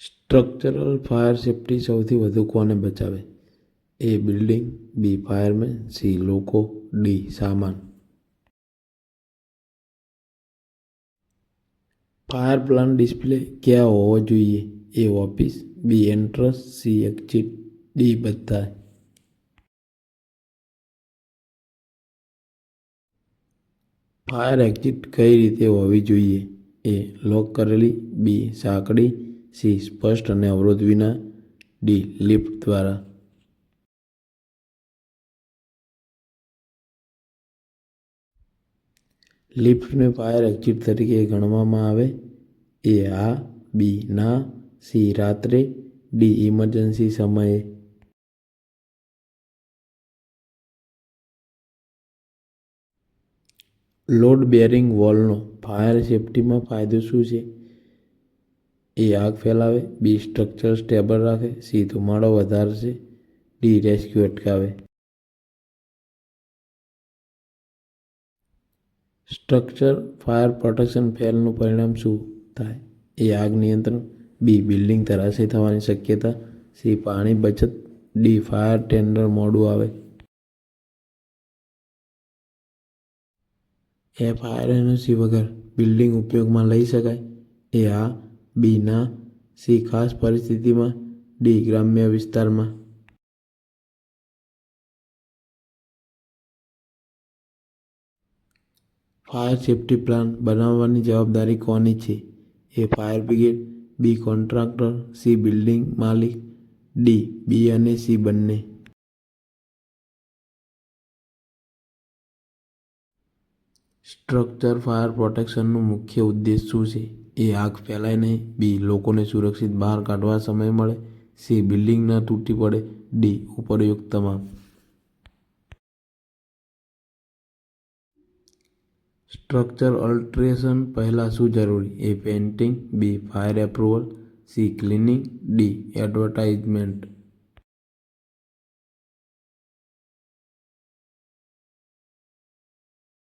Structural fire safety સૌથી વધુ કોને બચાવે? A building B fireman C લોકો ડી સામાન. ફાયર પ્લાન ડિસ્પ્લે ક્યાં હોવો જોઈએ? A office B entrance C exit D બધા. ફાયર એક્ઝિટ કઈ રીતે હોવી જોઈએ? એ લોક કરેલી બી સાંકડી સી સ્પષ્ટ અને અવરોધ વિના ડી લિફ્ટ દ્વારા. લિફ્ટને ફાયર એક્ઝિટ તરીકે ગણવામાં આવે. એ હા બી ના, સી રાત્રે, ડી ઇમરજન્સી સમયે. લોડ બેરિંગ વોલનો ફાયર સેફટીમાં ફાયદો શું છે? એ આગ ફેલાવે, બી સ્ટ્રક્ચર સ્ટેબલ રાખે સી ધુમાડો વધારશે ડી રેસ્ક્યુ અટકાવે. સ્ટ્રક્ચર ફાયર પ્રોટેક્શન ફેલનું પરિણામ શું થાય? એ આગ નિયંત્રણ, બી બિલ્ડિંગ ધરાશય થવાની શક્યતા, સી પાણી બચત, ડી ફાયર ટેન્ડર મોડું આવે. એ ફાયર એનર્જી વગર બિલ્ડિંગ ઉપયોગમાં લઈ શકાય. એ હા બી ના સી ખાસ પરિસ્થિતિમાં ડી ગ્રામ્ય વિસ્તારમાં. ફાયર સેફ્ટી પ્લાન બનાવવાની જવાબદારી કોની છે? A fire brigade, B contractor, C building માલિક, ડી, બી અને સી બંને. સ્ટ્રક્ચર ફાયર પ્રોટેક્શનનું મુખ્ય ઉદ્દેશ શું છે? એ આગ ફેલાય નહીં. બી, લોકોને સુરક્ષિત બહાર કાઢવા સમય મળે. સી, બિલ્ડિંગ ન તૂટી પડે. ડી, ઉપરયુક્ત તમામ. સ્ટ્રક્ચર અલ્ટ્રેશન પહેલાં શું જરૂરી? A painting, B, fire approval, C, cleaning, D, advertisement.